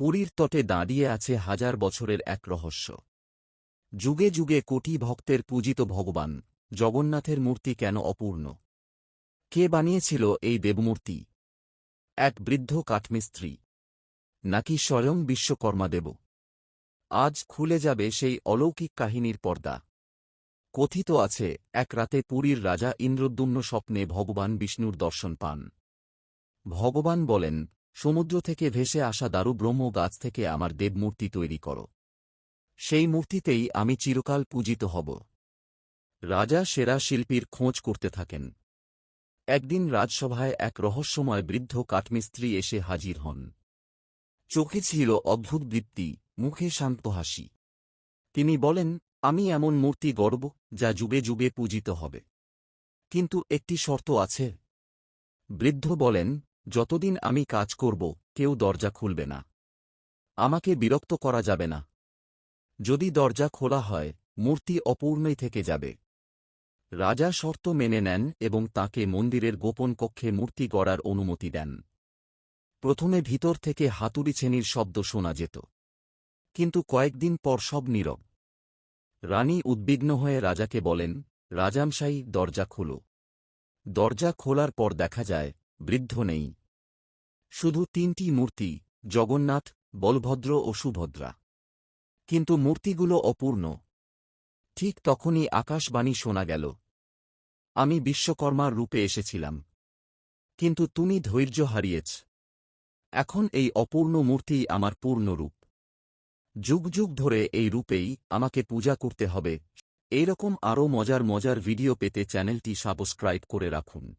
পুরীর তটে দাঁড়িয়ে আছে হাজার বছরের এক রহস্য। যুগে যুগে কোটি ভক্তের পূজিত ভগবান, জগন্নাথের মূর্তি কেন অপূর্ণ? কে বানিয়েছিল এই দেবমূর্তি? এক বৃদ্ধ কাঠমিস্ত্রি। নাকি স্বয়ং বিশ্বকর্মা দেব আজ খুলে যাবে সেই অলৌকিক কাহিনীর পর্দা। কথিত আছে, এক রাতে পুরীর রাজা ইন্দ্রদ্যুম্ন স্বপ্নে ভগবান বিষ্ণুর দর্শন পান। ভগবান বলেন সমুদ্র থেকে ভেসে আসা দারু ব্রহ্ম গাছ থেকে আমার দেবমূর্তি তৈরি করো। সেই মূর্তিতেই আমি চিরকাল পূজিত হব। রাজা সেরা শিল্পীর খোঁজ করতে থাকেন। একদিন রাজসভায় এক রহস্যময় বৃদ্ধ কাঠমিস্ত্রি এসে হাজির হন। চোখে ছিল অদ্ভুত বৃত্তি মুখে শান্ত হাসি। তিনি বলেন, আমি এমন মূর্তি গর্ব যা যুগে যুগে পূজিত হবে। কিন্তু একটি শর্ত আছে। বৃদ্ধ বলেন যতদিন আমি কাজ করব, কেউ দরজা খুলবে না। আমাকে বিরক্ত করা যাবে না। যদি দরজা খোলা হয়, মূর্তি অপূর্ণই থেকে যাবে। রাজা শর্ত মেনে নেন এবং তাকে মন্দিরের গোপন কক্ষে মূর্তি গড়ার অনুমতি দেন। প্রথমে ভিতর থেকে হাতুড়ি ছেনির শব্দ শোনা যেত। কিন্তু কয়েকদিন পর সব নীরব। রানী উদ্বিগ্ন হয়ে রাজাকে বলেন, রাজামশাই, দরজা খোলো। দরজা খোলার পর দেখা যায়, বৃদ্ধ নেই। শুধু তিনটি মূর্তি, জগন্নাথ, বলভদ্র ও সুভদ্রা। কিন্তু মূর্তিগুলো অপূর্ণ। ঠিক তখনই আকাশবাণী শোনা গেল। আমি বিশ্বকর্মার রূপে এসেছিলাম। কিন্তু তুমি ধৈর্য হারিয়েছ। এখন এই অপূর্ণ মূর্তিই আমার পূর্ণ রূপ যুগ যুগ ধরে এই রূপেই আমাকে পূজা করতে হবে। এইরকম আরও মজার মজার ভিডিও পেতে চ্যানেলটি সাবস্ক্রাইব করে রাখুন।